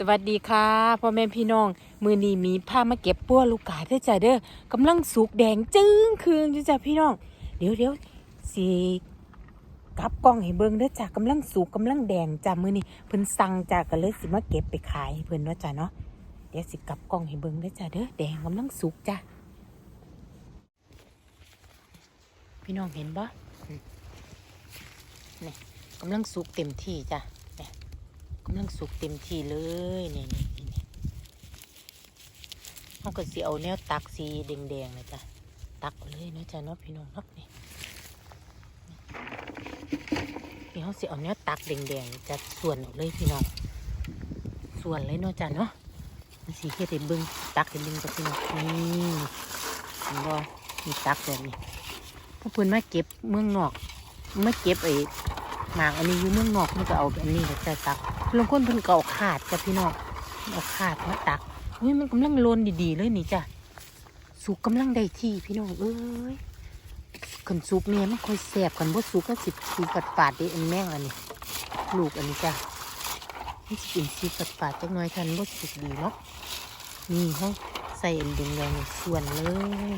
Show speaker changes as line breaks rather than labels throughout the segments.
สวัสดีค่ะพ่อแม่พี่น้อง มือนี้มีผ้ามาเก็บปัวลูกกาเด้อจ้ะเด้อกำลังสุกแดงจึ้งคืนอยู่จ้ะพี่น้อง เดี๋ยวเดี๋ยวสิกลับกล้องให้เบิ่งเด้อจ้ะกำลังสุกกำลังแดงจ้ะมือนี้เพิ่นสั่งจ้ะก็เลยสิมาเก็บไปขายเพิ่นเนาะจ้ะเนาะเดี๋ยวสิกลับกล้องให้เบิ่งเด้อจ้ะเด้อแดงกำลังสุกจ้ะพี่น้องเห็นบ่นี่กำลังสุกเต็มที่จ้ะ กำลังสุกเต็มที่เลยนี่นี่นี่นี่เขาก็สิเอาแนวตักสีแดงๆเลยจ้ะตักเลยนะจ้ะเนาะพี่น้องเนาะนี่นี่เขาสิเอาแนวตักแดงๆนี่จะส่วนเอาเลยพี่น้องส่วนเลยเนาะจ้ะเนาะมันสีเฮ็ดให้เบิ่งตักให้เบิ่งกับพี่น้องนี่เห็นบ่มีตักแบบนี้พวกเพิ่อนมาเก็บเมืองนอกมาเก็บไอ้ หมากอันนี้อยู่เมืองนอกมันก็เอาแบบนี้เลยจ้ะตักลางคนเพิ่นก็เอาขาดจ้ะพี่น้องเอาขาดมาตักเฮ้ยมันกำลังโลนดีๆเลยนี่จ้ะสุกกำลังได้ที่พี่น้องเอ้ยขันสุกเนี่ยมันค่อยแสบกันบ่สุกก็สิสีปัดปาดเด้อันแม่งอันนี้ลูกอันนี้จ้ะนี่สิเป็นสีปัดปาดจักหน่อยทันบ่สุกดีเนาะนี่เขาใส่อันแดงๆนี่ส่วนเล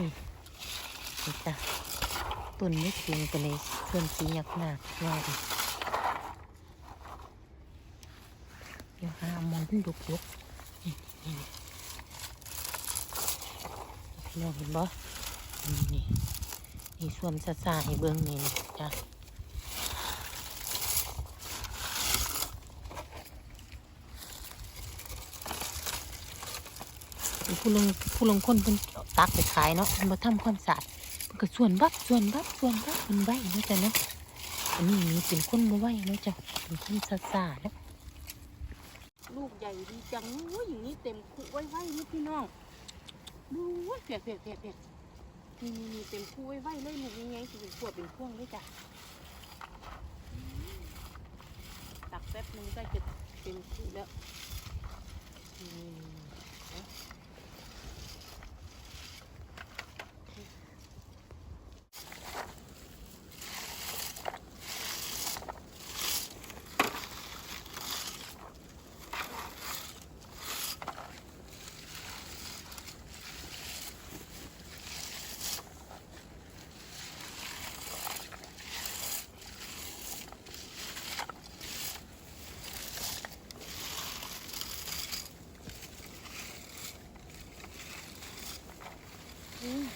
ยนี่จ้ะต้นไม่สูงกันเลยส่วนสีหยักหนักหน่อย เดี๋ยวหาหมอนดกดกนี่นี่พี่น้องเห็นบ่นี่นี่นี่ส่วนซาซาให้เบิ่งนี่จ้ะผู้ลงผู้ลงคนเพิ่นตักไปขายเนาะมาทำความสะอาดเพิ่นก็ส่วนบับส่วนบับส่วนบับเพิ่นไหวเนาะจ้ะเนาะอันนี้เป็นคนบ่ไหวเนาะจ้ะเป็นคนซาซาๆเนาะ ลูกใหญ่ดีจังโอ้ยอย่างนี้เต็มคุไว้ไว้นี่พี่น้องดูเว้ยเปียกเปียกเปียกเปียกนี่นี่นี่เต็มคุไว้ไว้เลยลูกยังไงถึงเป็นขวดเป็นพ่วงด้วยจ้ะตักแป๊บนึงก็จะเต็มคุแล้วนี่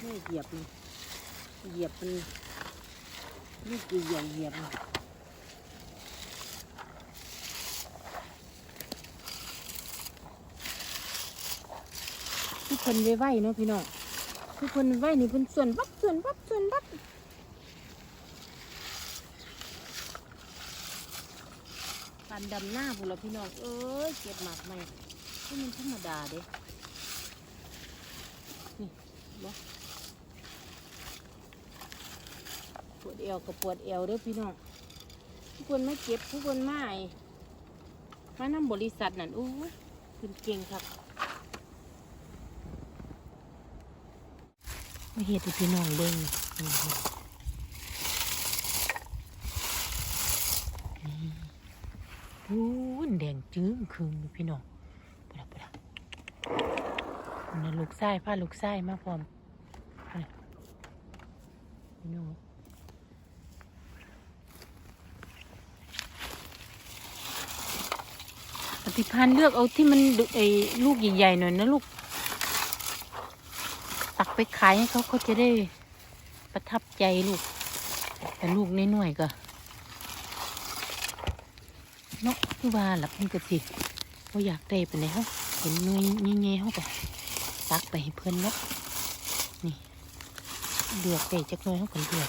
ม่เหยียบมันเหยียบมันลูกใหญ่เหยียบมันทุกคนไว้ไว้เนาะพี่น้องทุกคนไว้นี่เพิ่นส่วนวับส่วนวับส่วนวับการดำหน้าพวกเราพี่น้องเอ้ยเก็บหมากใหม่ที่มันธรรมดาเด้นี่บ่ปว ดเอวกับปวดเอวเด้อพี่น้องทุกคนไม่เก็บทุกคนไม่มานำบริษัทนั่นโอ้ยคุณเก่งครับมาเห็ดพี่น้องเบิ่งนี่นี่โอ้ยแดงจึ้งคืนพี่น้องปะละปะละนี่ลูกไส้ผ้าลูกไส้มาพร้อมนี่พี่น้อง ปฏิพันธ์เลือกเอาที่มันไอ้ลูกใหญ่ๆหน่อยนะลูก ตักไปขายให้เขาเขาจะได้ประทับใจลูก แต่ลูกน้อยๆก็เนาะคือว่าหลับมันก็สิว่าอยากได้ไปไหนเขาเห็นหน่ยเงี้ยเขาก็ตักไปให้เพื่อนเนาะนี่เลือกได้จักหน่อยเขาก็เลือก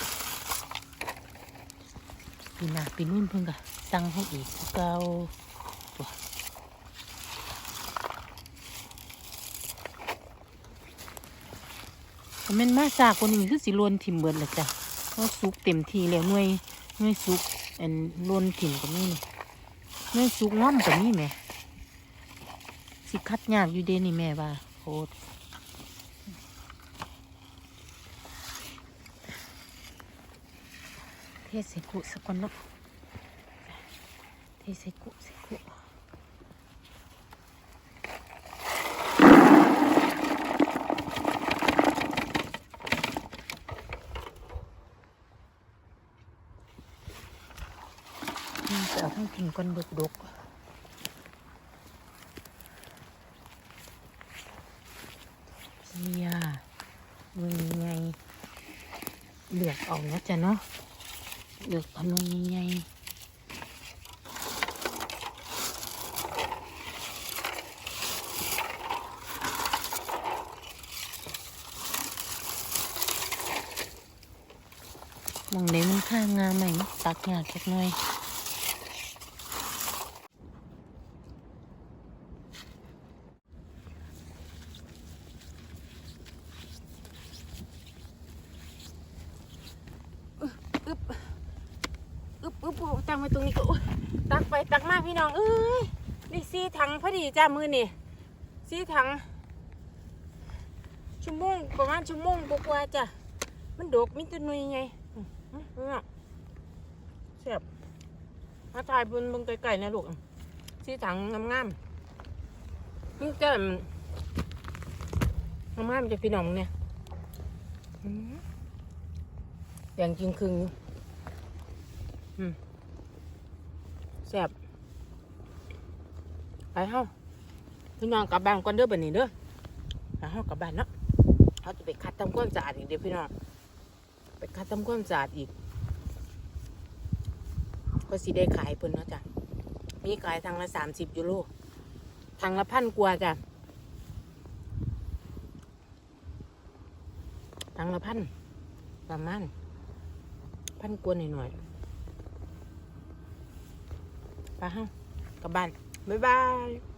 ปีหน้าปีนู่นเพิ่นก็สั่งเขาอีกคือเก่า ตัวก็นมาซากคนนี้คือสิโลนถิ่มเบิดแหละจ้ะเพราะสุกเต็มทีแล้วหน่วยหน่วยสุกอันโลนถิ่มก็มีนี่หน่วยสุกง้อมก็มีแม่สิคัดยากอยู่เดนี่แม่ว่าโคตรเทใส่กุสักคนเนาะเทใส่กุใส่กุ นี่ก้อนดกดกเพียมือไงเลือกเอาเนะจ้ะเนาะเลือกเอาหน่วยไงมองไหนมันข้างงามไหมตักหยาดจักหน่อย อึ๊บอึ๊บอึ๊บอึ๊บ ตั้งไว้ตรงนี้ก็ตักไปตักมากพี่น้องเอ้ยนี่ซีถังพอดีจ้ามือนี่ซีถังชั่วโมงประมาณชั่วโมงกว่าจ้ะมันดกมิตรนุยไงเนี่ยเสียบมาถ่ายบนบนไกลๆนะลูกซีถังงามๆนี่จะงามๆจะพี่น้องเนี่ยอืมอย่างจริงคืออืม แซ่บไปเฮาพี่น้องกลับบ้านก่อนเด้อบัดนี้เด้อไปเฮากลับบ้านเนาะเขาจะไปคัดทำความสะอาดอีกเด้อพี่น้องไปคัดทำความสะอาดอีก ก็สิได้ขายเพิ่นเนาะจ้ะมีขายทางละสามสิบยูโรทางละพันกว่าจ้ะทางละพันประมาณพันกวนหน่อยๆ ปห้ากลับบ้าน บ๊ายบาย